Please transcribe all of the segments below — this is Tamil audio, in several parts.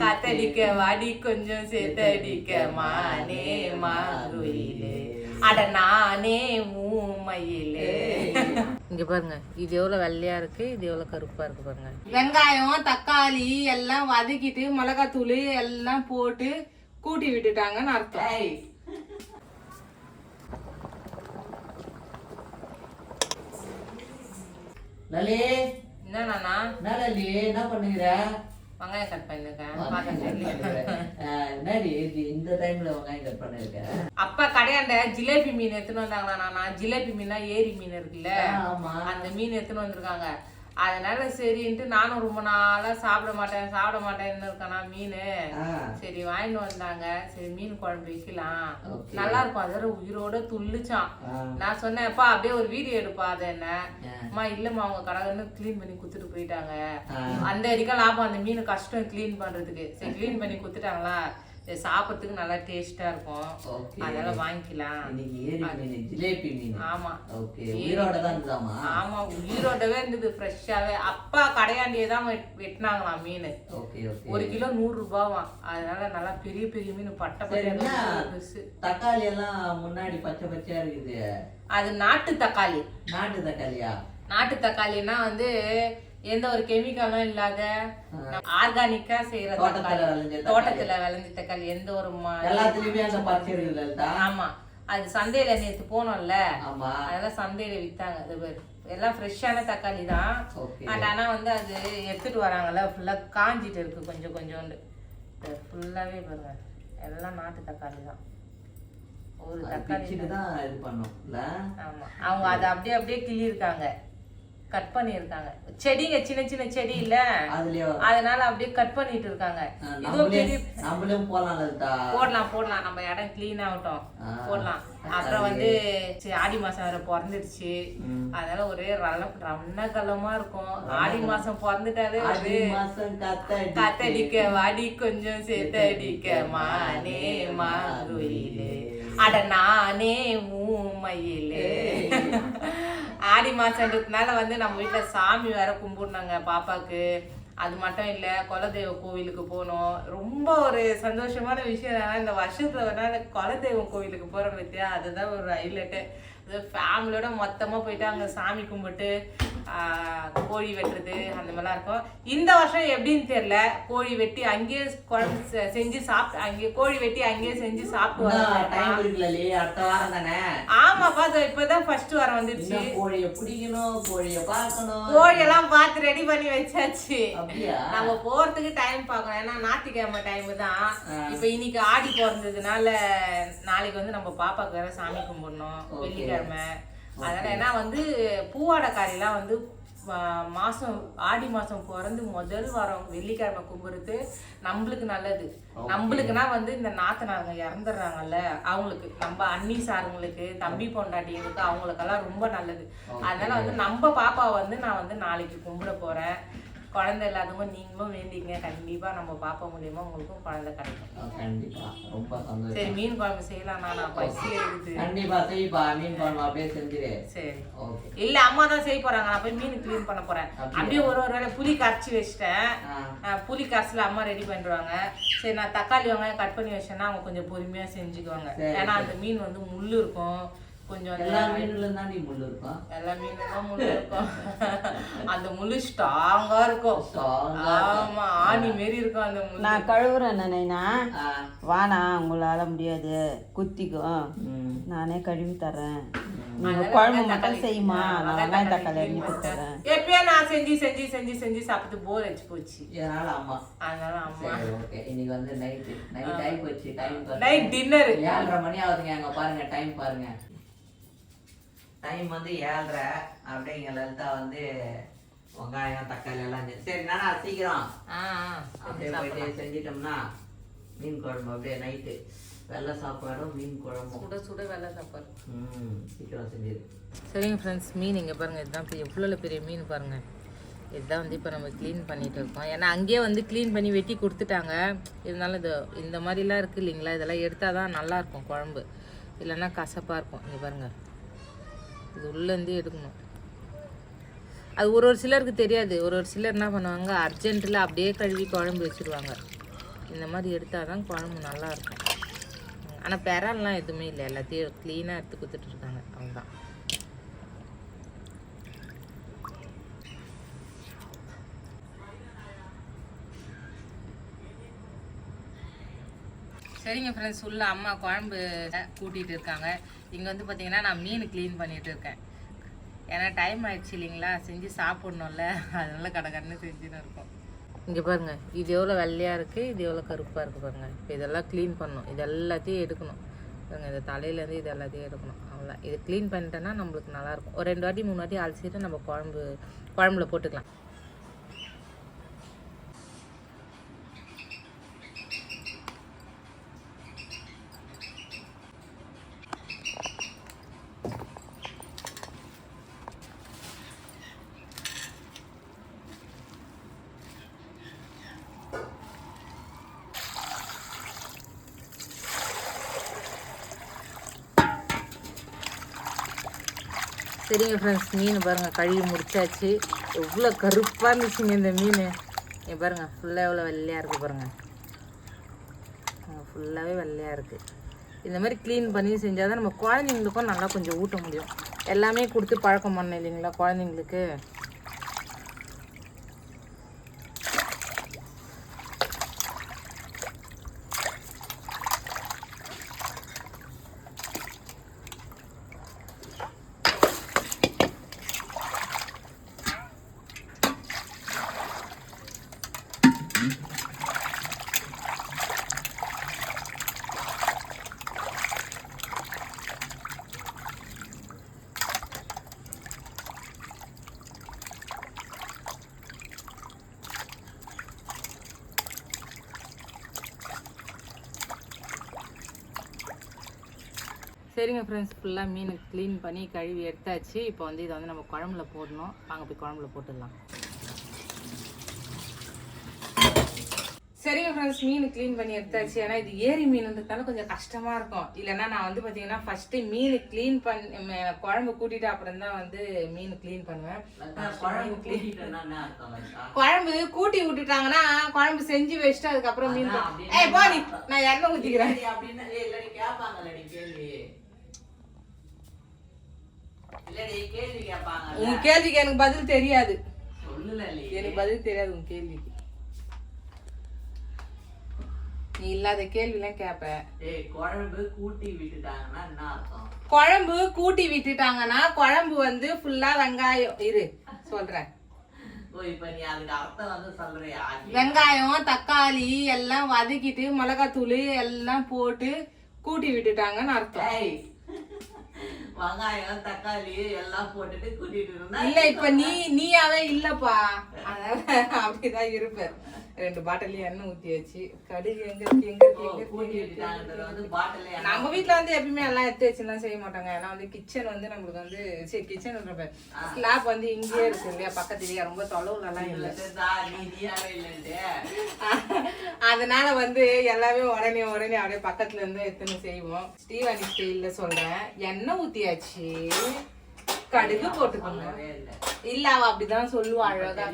காத்தடிக்க. வாடி கொஞ்சம் சேத்தடிக்க மானே மாங்குயிலே அட நானே மூமையிலே. இங்க பாருங்க இது எவ்வளவு வெள்ளையா இருக்கு இது எவ்வளவு கருப்பா இருக்கு பாருங்க. வெங்காயம் தக்காளி எல்லாம் வதக்கிட்டு மிளகாத்தூள் எல்லாம் போட்டு கூட்டி விட்டுட்டாங்கன்னு அர்த்தம். லலே என்ன நானா என்ன லலி என்ன பண்ணுகிற? வெங்காயம் கட் பண்ணிருக்கேன். என்னடி இந்த டைம்ல வெங்காயம் கட் பண்ணிருக்க? அப்பா கடையாண்ட ஜிலேபி மீன் எடுத்துன்னு வந்தாங்களா நானா ஜிலேபி மீனா ஏரி மீன் இருக்குல்ல? ஆமா. அந்த மீன் எடுத்துன்னு வந்திருக்காங்க. அதனால சரின்ட்டு நானும் ரொம்ப நாளா சாப்பிட மாட்டேன் சாப்பிட மாட்டேன்னு இருக்கேனா மீன். சரி வாங்கிட்டு வந்தாங்க. சரி மீன் குழம்பு வைக்கலாம். நல்லா இருக்கும். அது வேற உயிரோட துள்ளுச்சான் நான் சொன்னேன்ப்பா அப்படியே ஒரு வீடியோ எடுப்பா அது என்ன? அம்மா இல்லம்மா அவங்க கடகன்னு க்ளீன் பண்ணி குத்துட்டு போயிட்டாங்க. அந்த வரைக்கும் லாபம் அந்த மீன் கஷ்டம் க்ளீன் பண்றதுக்கு. சரி க்ளீன் பண்ணி குத்துட்டாங்களா? சாப்பிட்றதுக்கு நல்லா டேஸ்டா இருக்கும். அதனால வாங்கிக்கலாம். ஜிலேபி மீன். ஆமா. ஓகே. உயிரோட தான் இருந்தாமா ஆமா உயிரோடவே இருந்தது ஃப்ரெஷ்ஷாவே. அப்பா கடையாண்டியே தான் வெட்- வெட்டினாங்களாம் மீன். Okay okay. ஒரு கிலோ நூறு ரூபாவாம். அதனால நல்லா பெரிய பெரிய மீன் பட்டை பட்டை தக்காளி எல்லாம் முன்னாடி பச்சை பச்சையா இருக்குது? அது நாட்டு தக்காளி. நாட்டு தக்காளியா? நாட்டு தக்காளினா வந்து எந்த ஒரு கெமிக்கலும் இல்லாத ஆர்கானிக்கா செய்யற தோட்டத்துல தக்காளி. தோட்டத்துல விளைஞ்ச தக்காளி எந்த ஒரு எல்லாத்துலயுமே அந்த பச்சை ஆமா. அது சந்தையில நேத்து போனோம்ல. அதெல்லாம் சந்தையில வித்தாங்க. எல்லாம் ஃப்ரெஷ்ஷான தக்காளி தான். பட் ஆனா வந்து அது எடுத்துட்டு வராங்கல்ல. ஃபுல்லா காஞ்சிட்டு இருக்கு கொஞ்சம் கொஞ்சோண்டு. ஃபுல்லாவே பாருங்க. எல்லாம் நாட்டு தக்காளி தான். ஒரு தக்காளி தான். இது பண்ணும் இல்ல ஆமா. அவங்க அதை அப்படியே அப்படியே கிள்ளியிருக்காங்க. கட் பண்ணியிருக்காங்க. செடிங்க சின்ன சின்ன செடி இல்ல. அதனால அப்படியே கட் பண்ணிட்டு இருக்காங்க. ஆஹ், இதோ நம்மளே பெரிய நம்மளும் போலாம் லலிதா போடலாம் போடலாம். நம்ம இடம் க்ளீன் ஆகட்டும். போடலாம். அப்புறம் வந்து ஆடி மாசம் வேற பிறந்துடுச்சு. அதனால ஒரே ரண ரணகலமா இருக்கும். ஆடி மாசம் பிறந்துட்டாலே மாசம் காத்தடிக்க. வாடி கொஞ்சம் சேத்தடிக்க மானே மாங்குயிலே அட நானே மூமையிலே ஆடி மாதன்றதுனால வந்து நம்ம வீட்டில் சாமி வேற கும்பிடுனாங்க பாப்பாவுக்கு அது மட்டும் இல்லை குலதெய்வ கோவிலுக்கு போனோம் ரொம்ப ஒரு சந்தோஷமான விஷயம் என்னன்னா இந்த வருஷத்துல ஒரு குலதெய்வம் கோவிலுக்கு போகிற பற்றியா அதுதான் ஒரு ஹைலைட்டு ஃபேமிலியோட மொத்தமாக போயிட்டு அங்கே சாமி கும்பிட்டு கோழி வெட்டுறது அந்த மாதிரிலாம் இருக்கும். இந்த வருஷம் எப்படின்னு தெரியல கோழி வெட்டி அங்கேயே குழம்பு செஞ்சு சாப்பிட்டு அங்கேயே கோழி வெட்டி அங்கேயே செஞ்சு சாப்பிட்டு வரோம் ஆமாப்பா இப்பதான் ஃபர்ஸ்ட் வாரம் வந்துருச்சு. கோழிய பிடிக்கணும் கோழிய பார்க்கணும். கோழியெல்லாம் பார்த்து ரெடி பண்ணி வச்சாச்சு. நம்ம போறதுக்கு டைம் பார்க்கணும். ஏன்னா ஞாயிற்றுக்கிழமை டைம் தான். இப்ப இன்னைக்கு ஆடி பிறந்ததுனால நாளைக்கு வந்து நம்ம பாப்பாக்கு வேற சாமி கும்பிடணும். வெள்ளிக்கிழமை. அதனால ஏன்னா வந்து பூவாடைக்காரிலாம் வந்து ஆ, மாசம் ஆடி மாசம் பிறந்து முதல் வாரம் வெள்ளிக்கிழமை கும்பிடுறது நம்மளுக்கு நல்லது. நம்மளுக்குனா வந்து இந்த நாத்தனாருங்க இறந்துடுறாங்கல்ல அவங்களுக்கு. நம்ம அண்ணி சாருங்களுக்கு தம்பி பொண்டாட்டிங்களுக்கு அவங்களுக்கெல்லாம் ரொம்ப நல்லது. அதனால வந்து நம்ம பாப்பாவை வந்து நான் வந்து நாளைக்கு கும்பிட போறேன். குழந்தை இல்லாதவங்க நீங்களும் வேண்டிங்க கண்டிப்பா நம்ம பாப்பா மூலியமா உங்களுக்கும் குழந்தை கிடைக்கும். ஆ, கண்டிப்பா. ரொம்ப சந்தோஷம். சரி மீன் குழம்பு செய்யலாம் நான் பசி எடுக்குது. கண்டிப்பா செய்ப்பா. மீன் குழம்பு அப்படியே செஞ்சிரு. சரி. ஓகே. இல்ல அம்மா தான் செய்ய போறாங்க. நான் போய் மீன் க்ளீன் பண்ண போறேன். அப்படியே? ஒரு ஒரு வேளை புளி கரைச்சி வச்சிட்டேன். புளி கரைசல அம்மா ரெடி பண்ணிடுவாங்க. சரி நான் தக்காளி வெங்காயம் கட் பண்ணி வச்சேன்னா அவங்க கொஞ்சம் பொறுமையா செஞ்சுக்குவாங்க. ஏன்னா அந்த மீன் வந்து முள்ளு இருக்கும். கொஞ்சம் எல்லா மீன்ல தாண்டி முள்ளு இருக்கும் எல்லா மீனும் தான் முள்ளு இருக்கும். அந்த முள்ளு ஸ்ட்ராங்கா இருக்கும். ஆமா ஆணி மாரி இருக்கும் அந்த முள்ளு. நான் கழுவுறேன் ஆ, வானா உங்களால முடியாது. குத்திக்கும். நானே கழுவி தரேன் நீங்க அதனால குழம்பு மட்டும் செய்யுமா? நான் வெங்காயம் தக்காளி அரிஞ்சு கொடுத்துறேன். எப்பயும் நான் செஞ்சு செஞ்சு செஞ்சு செஞ்சு சாப்பிட்டு போர் அடிச்சு போச்சு. அதனால அம்மா. சரி ஓகே இன்னைக்கு வந்து நைட்டு நைட் ஆகி போச்சு டைம் நைட் டின்னர் ஏழரை மணி ஆகுதுங்க. அங்க பாருங்க டைம் பாருங்க. டைம் வந்து ஏழரை அப்படியே இங்க லலிதா வந்து வெங்காயம் தக்காளி எல்லாம் செஞ்சு- சரி நானா சீக்கிரம். அப்படியே போயிட்டு செஞ்சிட்டோம்னா மீன் குழம்பு அப்படியே நைட்டு வெள்ளை சாப்பாடும் மீன் குழம்பும் சுட சுட வெள்ளை சாப்பாடு. ம் சீக்கிரம் செஞ்சிரு சரிங்க ஃப்ரெண்ட்ஸ் மீன் இங்கே பாருங்கள் இதுதான் எவ்வளோ பெரிய மீன் பாருங்கள் இதுதான் வந்து இப்போ நம்ம க்ளீன் பண்ணிட்டு இருக்கோம். ஏன்னா அங்கேயே வந்து க்ளீன் பண்ணி வெட்டி கொடுத்துட்டாங்க. இருந்தாலும் இது இந்த மாதிரிலாம் இருக்குது இல்லைங்களா? இதெல்லாம் எடுத்தால் தான் நல்லாயிருக்கும் குழம்பு. இல்லைன்னா கசப்பாக இருக்கும். இங்கே பாருங்கள் இது உள்ளேருந்தே எடுக்கணும். அது ஒரு ஒரு சிலருக்கு தெரியாது. ஒரு ஒரு சிலர் என்ன பண்ணுவாங்க அர்ஜென்ட்டில் அப்படியே கழுவி குழம்பு வச்சுருவாங்க. இந்த மாதிரி எடுத்தால் தான் குழம்பு நல்லாயிருக்கும் ஆனால் பெறால்லாம் எதுவுமே இல்லை. எல்லாத்தையும் க்ளீனாக எடுத்து கொடுத்துட்டு இருக்காங்க அவங்க தான் சரிங்க ஃப்ரெண்ட்ஸ் உள்ள அம்மா குழம்பு கூட்டிகிட்டு இருக்காங்க. இங்கே வந்து பார்த்தீங்கன்னா நான் மீன் க்ளீன் பண்ணிட்டு இருக்கேன். ஏன்னா டைம் ஆயிடுச்சு இல்லைங்களா? செஞ்சு சாப்பிட்ணும்ல. அதனால கடகடன்னு செஞ்சுன்னு இருக்கோம். இங்கே பாருங்க இது எவ்வளோ வெள்ளையாக இருக்குது இது எவ்வளோ கருப்பாக இருக்குது பாருங்க. இப்போ இதெல்லாம் க்ளீன் பண்ணணும். இது எல்லாத்தையும் எடுக்கணும். பாருங்க இந்த தலையிலேருந்து இது எல்லாத்தையும் எடுக்கணும். அவ்வளோ இது க்ளீன் பண்ணிட்டேன்னா நம்மளுக்கு நல்லாயிருக்கும் ஒரு ரெண்டு வாட்டி மூணு வாட்டி அலசிட்டு நம்ம குழம்பு குழம்புல போட்டுக்கலாம். சரிங்க ஃப்ரெண்ட்ஸ் மீன் பாருங்கள் கழுவி முடிச்சாச்சு. எவ்வளோ கருப்பாக இருந்துச்சுங்க இந்த மீன். இங்க பாருங்கள் ஃபுல்லாக எவ்வளோ வெள்ளையாக இருக்குது பாருங்கள் ஃபுல்லாகவே வெள்ளையாக இருக்குது இந்த மாதிரி க்ளீன் பண்ணி செஞ்சால் தான் நம்ம குழந்தைங்களுக்கும் நல்லா கொஞ்சம் ஊட்ட முடியும். எல்லாமே கொடுத்து பழக்கம் பண்ண இல்லைங்களா குழந்தைங்களுக்கு? சரிங்க ஃப்ரெண்ட்ஸ் ஃபுல்லாக மீன் க்ளீன் பண்ணி கழுவி எடுத்தாச்சு இப்போ வந்து இதை வந்து நம்ம குழம்புல போடணும் வாங்க போய் குழம்புல போட்டுடலாம் சரிங்க ஃப்ரெண்ட்ஸ் மீன் க்ளீன் பண்ணி எடுத்தாச்சு ஏன்னா இது ஏரி மீன்ன்றதுனால கொஞ்சம் கஷ்டமா இருக்கும் இல்லைன்னா நான் வந்து பார்த்தீங்கன்னா ஃபர்ஸ்ட் மீன் க்ளீன் பண்ணி ம- குழம்பு கூட்டிட்டு அப்புறம் தான் வந்து மீன் க்ளீன் பண்ணுவேன் குழம்பு வச்சா குழம்பு கூட்டி விட்டுட்டாங்கன்னா குழம்பு செஞ்சு வச்சுட்டு அதுக்கப்புறம் மீன் ஏய் போ நீ நான் எண்ணெய் ஊற்றிக்கிறேன் உன் கேள்விக்கு எனக்கு பதில் தெரியாது. எனக்கு பதில் தெரியாது உன் கேள்விக்கு. நீ இல்லாத கேள்விலாம் ஏய் குழம்பு கூட்டி விட்டுட்டாங்கன்னா என்ன அர்த்தம்? குழம்பு கூட்டி விட்டுட்டாங்கன்னா குழம்பு வந்து ஃபுல்லா வெங்காயம். இரு சொல்றேன். வெங்காயம் தக்காளி எல்லாம் வதக்கிட்டு மிளகாத்தூள் எல்லாம் போட்டு கூட்டி விட்டுட்டாங்கன்னு அர்த்தம். வெங்காயம் தக்காளி எல்லாம் போட்டுட்டு கூட்டிட்டு இருந்தா இல்ல இப்ப நீ நீயாவே இல்லப்பா. அதனால அப்படிதான் இருப்ப ரெண்டு பாட்டிலையும் எண்ணெய் ஊத்தி வச்சு கடுகு எங்க இருக்கு எங்க எங்க நம்ம வீட்ல வந்து எப்பயுமே எல்லாம் எடுத்து வச்சுலாம் செய்ய மாட்டாங்க. ஏன்னா வந்து கிச்சன் வந்து நம்மளுக்கு வந்து சரி கிச்சன் ஸ்லாப் வந்து இங்கேயே இருக்கு இல்லையா பக்கத்துலயே ரொம்ப தொலைவுல எல்லாம் இல்ல. அதனால வந்து எல்லாமே உடனே உடனே அப்படியே பக்கத்துல இருந்து எடுத்துன்னு செய்வோம். ஸ்ரீவாணி ஸ்டைல்ல சொல்றேன். எண்ணெய் ஊத்தியாச்சு. கடுகு போட்டுக்கோங்க. இல்லை இல்ல அவ அப்படிதான் சொல்லுவா அழகா.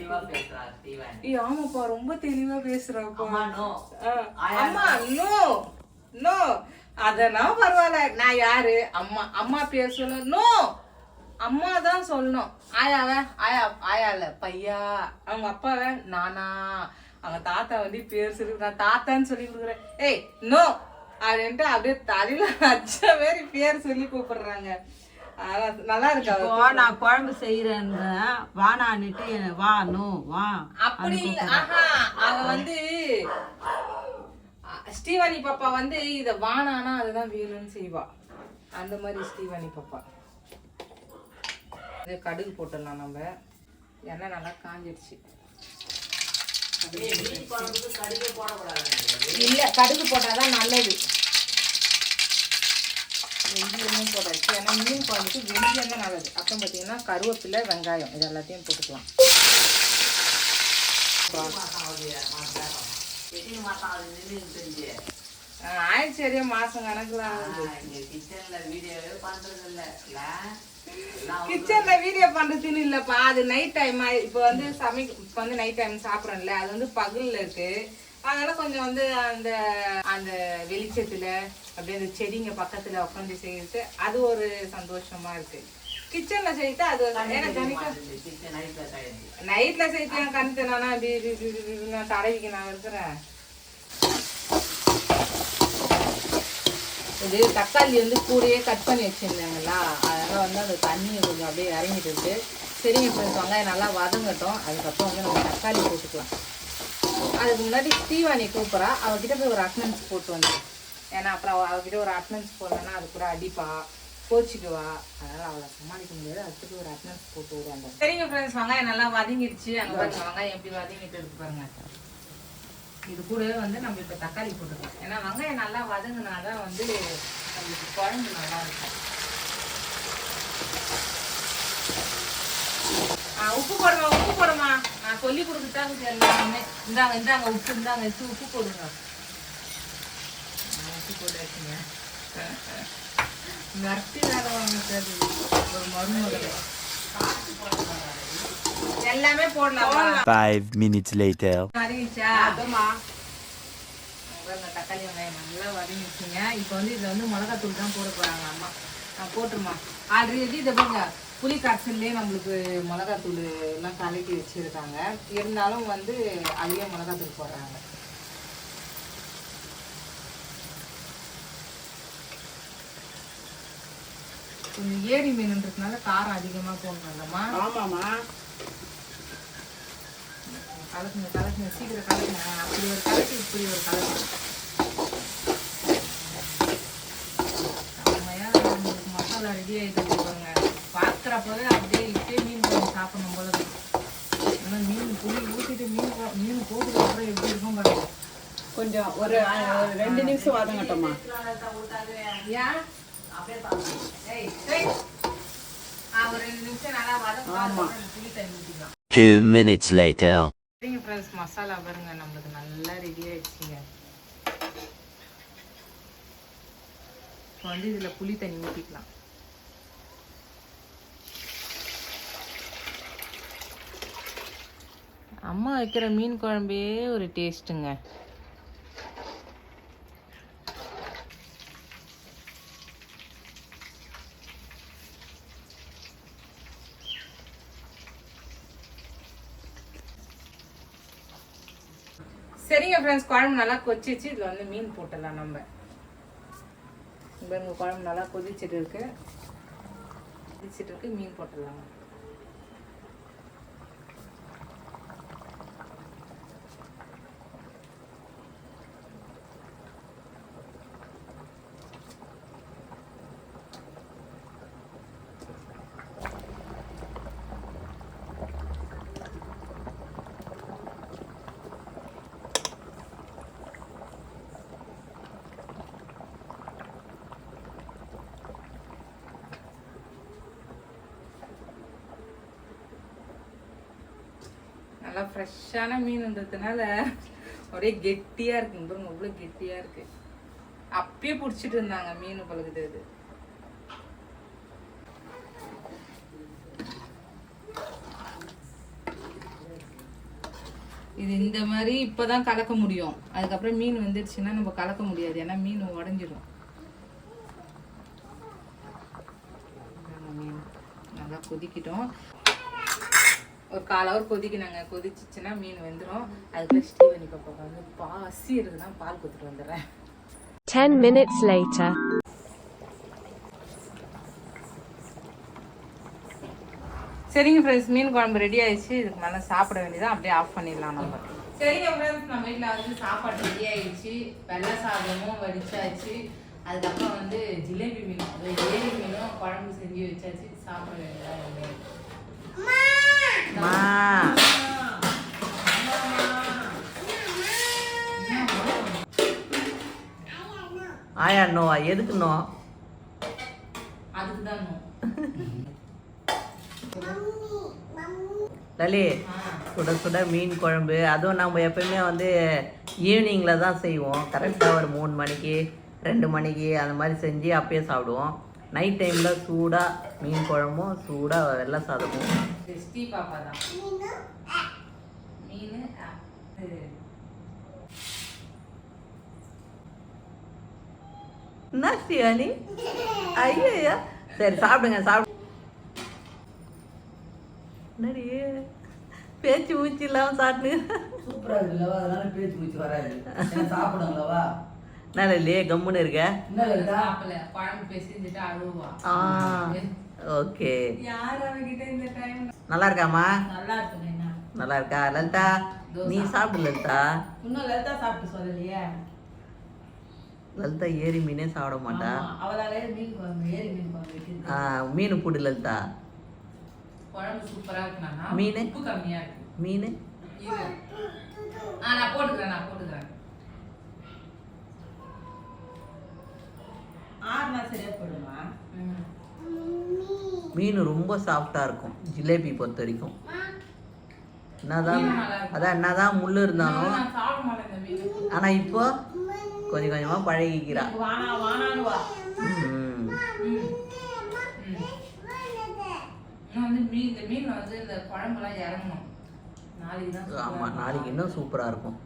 ஆமாப்பா ரொம்ப தெளிவா பேசுறாப்பா. அம்மா நோ நோ அதெல்லாம் பரவாயில்ல. நான் யாரு? அம்மா. அம்மா பேர் சொல்ல? நோ அம்மா தான் சொல்லணும். ஆயாவ ஆயா ஆயா இல்ல பையா அவங்க அப்பாவ நானா. அவங்க தாத்தா வந்து பேர் சொல்லி நான் தாத்தான்னு சொல்லி கொடுக்குறேன். ஏய் நோ அப்படின்ட்டு அப்படியே தலையில அச்ச மாரி பேர் சொல்லி கூப்பிடுறாங்க? அதான் நல்லா இருக்கா? இப்போ நான் குழம்பு செய்யறேன்னு வானான்னுட்டு வா நோ வா அப்படி அவ வந்து ஸ்ரீவாணி பாப்பா வந்து இத வானானா அதுதான் வேணும்னு செய்வா. அந்த மாதிரி ஸ்ரீவாணி பாப்பா. இது கடுகு போட்டுடலாம் நம்ம. எண்ணெய் நல்லா காஞ்சிடுச்சு கடுகே இல்ல கடுகு போட்டாதான் நல்லது. வெந்தயமும் போட்டாச்சு ஏன்னா மீன் குழம்புக்கு வெந்தயம் தான் நல்லது. அப்புறம் பார்த்தீங்கன்னா கருவேப்பிலை வெங்காயம். இது எல்லாத்தையும் போட்டுக்கலாம். ஆயிடுச்சு சரியா மாசம் கணக்குல ஆகுது. கிச்சன்ல வீடியோவே கிச்சன்ல வீடியோ பண்றதுன்னு இல்லப்பா. அது நைட் டைம் இப்போ வந்து சமைக்க இப்போ வந்து நைட் டைம் சாப்பிட்றோம்ல. அது வந்து பகல்ல இருக்கு. அதனால கொஞ்சம் வந்து அந்த அந்த வெளிச்சத்துல அப்படியே அந்த செடிங்க பக்கத்துல உட்காந்து செய்யறது அது ஒரு சந்தோஷமா இருக்கு. கிச்சன்ல செய்யிட்டு அது நைட்ல தயாரிச்சு. நைட்ல செய்யலாம் கணக்கு நானா தடவிக்கு நான் இருக்கிறேன். இது தக்காளி வந்து கூடயே கட் பண்ணி வச்சிருந்தாங்களா அதனால வந்து அந்த தண்ணி கொஞ்சம் அப்படியே இறங்கிட்டு இருக்கு. சரிங்க ஃப்ரெண்ட்ஸ் வெங்காயம் நல்லா வதங்கட்டும். அதுக்கப்புறம் வந்து நம்ம தக்காளி போட்டுக்கலாம். அதுக்கு முன்னாடி ஸ்ரீவாணி கூப்பிட்றா. அவகிட்ட போய் ஒரு அட்டனன்ஸ் போட்டு வந்தேன் ஏன்னா அப்புறம் அவள் அவகிட்ட ஒரு அட்டனன்ஸ் போடலன்னா அது கூட அடிப்பா கோச்சிக்குவா. அதனால அவளை சமாளிக்க முடியாது. அதுக்கு ஒரு அட்டனன்ஸ் போட்டு வருவாங்க சரிங்க ஃப்ரெண்ட்ஸ் வெங்காயம் நல்லா வதங்கிடுச்சு. அங்கே பாருங்க வெங்காயம் எப்படி வதங்கிட்டு இருக்கு பாருங்க. இது கூடவே வந்து நம்ம இப்போ தக்காளி போட்டுக்கலாம். ஏன்னா வெங்காயம் நல்லா வதங்கினாதான் வந்து நம்மளுக்கு குழம்பு நல்லா இருக்கும். ஆ, உப்பு போடுமா உப்பு போடுமா நான் சொல்லி கொடுத்துட்டாங்க எல்லாமே இந்தாங்க இந்தாங்க உப்பு இந்தாங்க எடுத்து உப்பு போடுங்க. உப்பு போட்டு வச்சுங்க நர்த்தி வேலை வாங்க தெரியுது ஒரு மருமகள். எல்லாமே போடலாம். Five minutes later. வதங்கிச்சா பாருங்க, தக்காளி வெங்காயம் நல்லா வதங்கிச்சுங்க இப்போ வந்து இதில் வந்து மிளகாத்தூள் தான் போட போகிறாங்க அம்மா. நான் போட்டுருமா. ஆல்ரெடி இதை பாருங்க. புளி கரைசல்லே நம்மளுக்கு மிளகாத்தூள் எல்லாம் கலக்கி வச்சுருக்காங்க. இருந்தாலும் வந்து அதுலேயே மிளகாத்தூள் போடுறாங்க. ஏரி மீனுன்றதுனால காரம் அதிகமாக போடணும்லம்மா. ஆமாம்மா. கலக்குங்க கலக்குங்க சீக்கிரம் கலக்குங்க. அப்படி ஒரு கலக்கு இப்படி ஒரு கலக்கு. மசாலா ரெடி ஆகிட்டு பார்க்குறப்பவே அப்படியே இப்படியே மீன் குழம்பு சாப்பிடணும் போல இருக்கு. ஆனால் மீன் புளி ஊற்றிட்டு மீன் மீன் போட்டுட்டு அப்புறம் எப்படி இருக்கும் பாருங்க. கொஞ்சம் ஒரு ரெண்டு நிமிஷம் வதங்கட்டோம்மா ஏன் ஏய், ஏய். ஆ, ஒரு ரெண்டு நிமிஷம் நல்லா வதங்க புளி தண்ணி ஊற்றிக்கலாம் Two minutes later. சரிங்க ஃப்ரெண்ட்ஸ் மசாலா பாருங்க நம்மளுக்கு நல்லா ரெடி ஆயிடுச்சுங்க. இப்போ வந்து இதில் புளி தண்ணி ஊற்றிக்கலாம் அம்மா வைக்கிற மீன் குழம்பே ஒரு டேஸ்ட்டுங்க. சரிங்க ஃப்ரெண்ட்ஸ் குழம்பு நல்லா கொச்சிச்சு இதில் வந்து மீன் போட்டுடலாம் நம்ம. பாருங்க குழம்பு நல்லா கொதிச்சிட்டு இருக்கு. கொதிச்சிட்டு இருக்கு மீன் போட்டுடலாம். நல்லா ஃப்ரெஷ்ஷான மீனுன்றதுனால ஒரே கெட்டியாக இருக்குங்க பாருங்க அவ்வளோ கெட்டியாக இருக்கு. அப்பயே பிடிச்சிட்டு இருந்தாங்க மீன் பழகுது அது. இது இந்த மாதிரி இப்போதான் கலக்க முடியும். அதுக்கப்புறம் மீன் வந்துடுச்சுன்னா நம்ம கலக்க முடியாது. ஏன்னா மீன் உடஞ்சிடும் நல்லா கொதிக்கிட்டோம். ஒரு கால் ஹவர் கொதிக்கினாங்க கொதிச்சிச்சுன்னா மீன் வெந்துடும் அதுக்குள்ள ஸ்டீவனி பாப்பா வந்து பாசி இருக்குதான் பால் கொடுத்துட்டு வந்துடுறேன். 10 minutes later. சரிங்க ஃப்ரெண்ட்ஸ் மீன் குழம்பு ரெடி ஆயிடுச்சு. இதுக்கு மேலே சாப்பிட வேண்டியதான் அப்படியே ஆஃப் பண்ணிடலாம் நம்ம. சரிங்க ஃப்ரெண்ட்ஸ் நம்ம வீட்டில் வந்து சாப்பாடு ரெடி ஆயிடுச்சு. வெள்ளை சாதமும் வடிச்சாச்சு. அதுக்கப்புறம் வந்து ஜிலேபி மீன் அதாவது ஏரி மீனும் குழம்பு செஞ்சு வச்சாச்சு. சாப்பிட வேண்டியதான் இனிமே. மா ஆயா நோவா எதுக்கு நோ அதுக்கு தான் லலி சுட சுட மீன் குழம்பு அதுவும் நம்ம எப்பயுமே வந்து ஈவினிங்கில் தான் செய்வோம் கரெக்டாக ஒரு மூணு மணிக்கு ரெண்டு மணிக்கு அந்த மாதிரி செஞ்சு அப்பயே சாப்பிடுவோம் நைட் டைமில் சூடாக மீன் குழம்பும் சூடாக வெள்ளை சாதமும் ஸ்ரீ பாப்பா தான் மீன். என்ன சிவானி ஐயா சரி சாப்பிடுங்க சாப்பிடு என்னடி பேச்சு மூச்சு இல்லாமல் சாப்பிட்டு சூப்பரா இருக்குல்லவா அதனால பேச்சு மூச்சு வராது. ஏன்னா சாப்பிடுங்களவா என்ன இல்லையே கம்முன்னு இருக்க. சாப்பிடல. குழம்பு பேசிட்டு அழுவா. ஓகே. யார் அவகிட்ட இந்த டைம் நல்லா இருக்காம்மா நல்லா இருக்கா லலிதா நீ சாப்பிடு லலிதா. இன்னும் லலிதா சாப்பிட்டு சொல்லலையே. லலிதா ஏரி மீனே சாப்பிட மாட்டா. அவளாலே மீன் குழம்பு ஏரி மீன் குழம்பு வைக்கிறது ஆ, மீன் போடு லலிதா. குழம்பு சூப்பரா இருக்குண்ணா. மீனு? உப்பு கம்மியா இருக்கு. மீன்? நான் போட்டுக்கிறேன் நான் போட்டுக்கிறேன் ஆறுனா சரியா போயிடுமா ம். மீன் ரொம்ப சாஃப்டாக இருக்கும் ஜிலேபி பொறுத்த வரைக்கும். என்னதான். அதான் என்னதான் முள் இருந்தாலும் ஆனால் இப்போ கொஞ்சம் கொஞ்சமாக பழகிக்கிறா. ஆமாம். நாளைக்கு இன்னும் சூப்பராக எப்பவுமே இருக்கும்.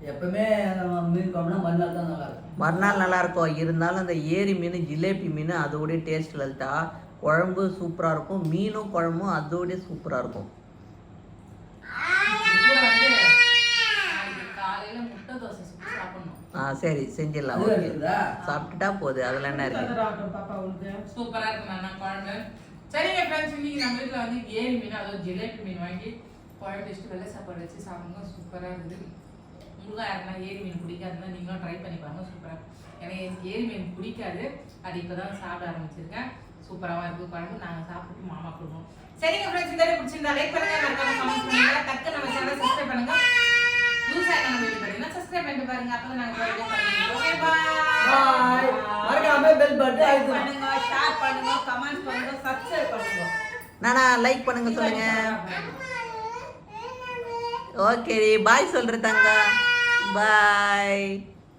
மறுநாள் நல்லா இருக்கும். இருந்தாலும் அந்த ஏரி மீன் ஜிலேபி மீன் அதோடைய டேஸ்ட் லலிதா. குழம்பு சூப்பராக இருக்கும். மீனும் குழம்பும் அதோடைய சூப்பராக இருக்கும். ஆ சரி செஞ்சிடலாம். ஓகே. சாப்பிட்டுட்டா போகுது. அதில் என்ன இருக்கு? கதறாட்டம் பாப்பா உனக்கு. சூப்பரா இருக்கும் குழம்பு. சரிங்க ஃப்ரெண்ட்ஸ் இன்னைக்கு நம்ம வீட்டில் வந்து ஏரி மீன் அதாவது ஜிலேபி மீன் வாங்கி குழம்பு வச்சுட்டு வெள்ளை சாப்பாடு வச்சு சாப்பிடுங்க சூப்பராக இருக்குது உங்களுக்கு யாருன்னா ஏரி மீன் பிடிக்காதுன்னா நீங்களும் ட்ரை பண்ணி பாருங்க சூப்பராக எனக்கு ஏரி மீன் பிடிக்காது. அது இப்போ தான் சாப்பிட ஆரம்பிச்சிருக்கேன். சூப்பராகவும் இருக்குது குழம்பு நாங்கள் சாப்பிட்டு மாமா கொடுப்போம் சரிங்க ஃப்ரெண்ட்ஸ் இந்த பிடிச்சிருந்தா லைக் பண்ணுங்க கமெண்ட் பண்ணுங்க டக்கு நம்ம சேனலை சப்ஸ்கிரைப் பண்ணுங்க. புதுசாக நம்ம வீடியோ பார்த்தீங்கன்னா சப்ஸ்கிரைப் பண்ணிட்டு பாருங்க. அப்போ நாங்கள் ஓகே பாய் மறக்காம பெல் பட்டன் பண்ணுங்க ஷேர் பண்ணுங்க கமெண்ட் பண்ணுங்க சப்ஸ்கிரைப் பண்ணுங்க. நானா லைக் பண்ணுங்க சொல்லுங்க. ஓகே பாய் சொல்ற தங்க. பாய்